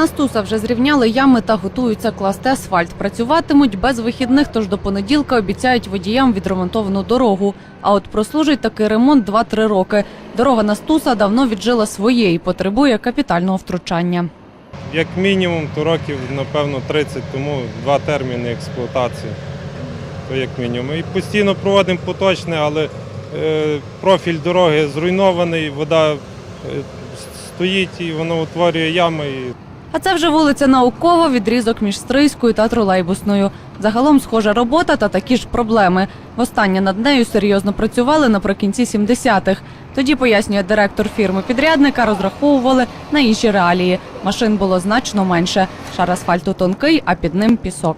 На Стуса вже зрівняли ями та готуються класти асфальт. Працюватимуть без вихідних, тож до понеділка обіцяють водіям відремонтовану дорогу. А от прослужить такий ремонт 2-3 роки. Дорога на Стуса давно віджила своє і потребує капітального втручання. Як мінімум, то років, напевно, 30 тому два терміни експлуатації. То як мінімум. І постійно проводимо поточне, але е, профіль дороги зруйнований, вода е, стоїть і воно утворює ями. А це вже вулиця Наукова, відрізок між Стрийською та Тролейбусною. Загалом схожа робота та такі ж проблеми. Востаннє над нею серйозно працювали наприкінці 70-х. Тоді, пояснює директор фірми-підрядника, розраховували на інші реалії. Машин було значно менше. Шар асфальту тонкий, а під ним пісок.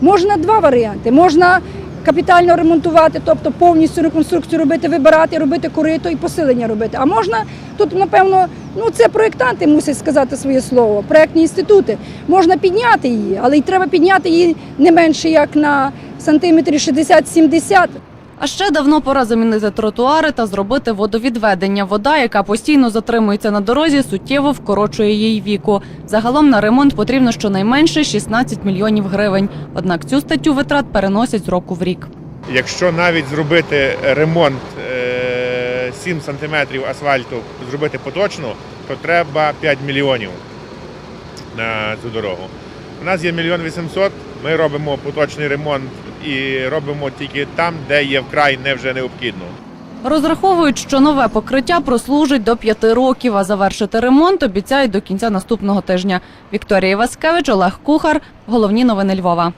Можна два варіанти. Можна капітально ремонтувати, тобто повністю реконструкцію робити, вибирати, робити корито і посилення робити. А можна тут, напевно, ну це проєктанти мусять сказати своє слово, проєктні інститути. Можна підняти її, але й треба підняти її не менше як на сантиметрі 60-70. А ще давно пора замінити тротуари та зробити водовідведення. Вода, яка постійно затримується на дорозі, суттєво вкорочує їй віку. Загалом на ремонт потрібно щонайменше 16 мільйонів гривень. Однак цю статтю витрат переносять з року в рік. Якщо навіть зробити ремонт е, 7 сантиметрів асфальту, зробити поточно, то треба 5 мільйонів на цю дорогу. У нас є мільйон вісімсот, ми робимо поточний ремонт і робимо тільки там, де є вкрай не вже необхідно. Розраховують, що нове покриття прослужить до п'яти років, а завершити ремонт обіцяють до кінця наступного тижня. Вікторія Васкевич, Олег Кухар. Головні новини Львова.